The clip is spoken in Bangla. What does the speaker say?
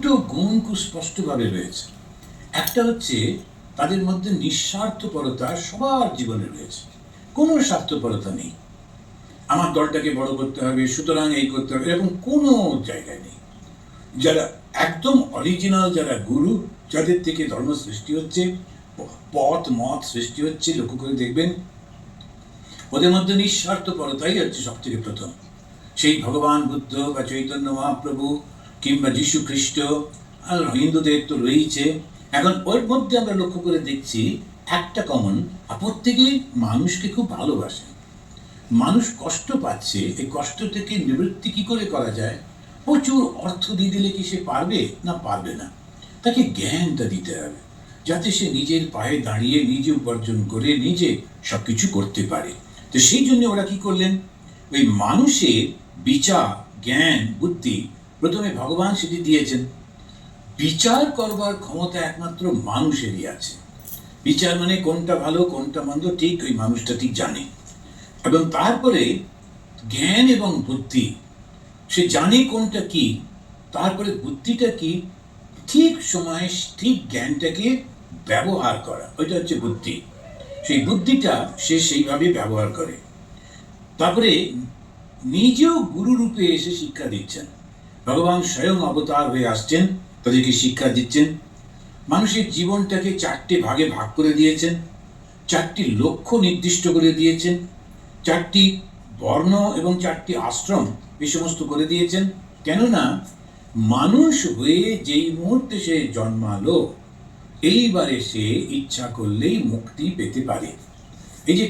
দুটো গুণ খুব স্পষ্টভাবে রয়েছে। একটা হচ্ছে, তাদের মধ্যে নিঃস্বার্থপরতা সবার জীবনে রয়েছে। কোনো স্বার্থপরতা নেই। আমার দলটাকে বড় করতে হবে, সুতরাং এই করতে হবে, এরকম কোনো জায়গায় নেই। যারা একদম অরিজিনাল যারা গুরু, যাদের থেকে ধর্ম সৃষ্টি হচ্ছে পথ, মত সৃষ্টি হচ্ছে, লক্ষ্য করে দেখবেন, ওদের মধ্যে নিঃস্বার্থপরতাই হচ্ছে সব থেকে প্রথম। সেই ভগবান, বুদ্ধ বা চৈতন্য, মহাপ্রভু কিংবা যীশু খ্রিস্ট, আর হিন্দুদের তো রয়েছে এখন ওর মধ্যে আমরা লক্ষ্য করে দেখছি একটা কমন প্রত্যেকেই মানুষকে খুব ভালোবাসে। মানুষ কষ্ট পাচ্ছে, এই কষ্ট থেকে নিবৃত্তি কি করে করা যায়? প্রচুর অর্থ দিয়ে দিলে কি সে পারবে? না পারবে না। তাকে জ্ঞানটা দিতে হবে, যাতে সে নিজের পায়ে দাঁড়িয়ে নিজে উপার্জন করে নিজে সবকিছু করতে পারে। তো সেই জন্য ওরা কি করলেন? ওই মানুষের বিচার, জ্ঞান, বুদ্ধি প্রথমে ভগবান সেটি দিয়েছেন, বিচার করবার ক্ষমতা একমাত্র মানুষেরই আছে। বিচার মানে কোনটা ভালো, কোনটা মন্দ, ঠিক ওই মানুষটা ঠিক জানে। এবং তারপরে জ্ঞান এবং বুদ্ধি, সে জানে কোনটা কি, তারপরে বুদ্ধিটা কি, ঠিক সময়ে ঠিক জ্ঞানটাকে ব্যবহার করা, ওইটা হচ্ছে বুদ্ধি। সেই বুদ্ধিটা সে সেইভাবে ব্যবহার করে। তারপরে নিজেও গুরুরূপে এসে শিক্ষা দিচ্ছেন। ভগবান স্বয়ং অবতার হয়ে আসছেন, তাদেরকে শিক্ষা দিচ্ছেন। মানুষের জীবনটাকে চারটে ভাগে ভাগ করে দিয়েছেন। চারটি লক্ষ্য নির্দিষ্ট করে দিয়েছেন। চারটি বর্ণ এবং চারটি আশ্রম এই সমস্ত করে দিয়েছেন। কেননা মানুষ হয়ে যেই মুহূর্তে সে জন্মালো, এইবারে সে ইচ্ছা করলেই মুক্তি পেতে পারে। এই যে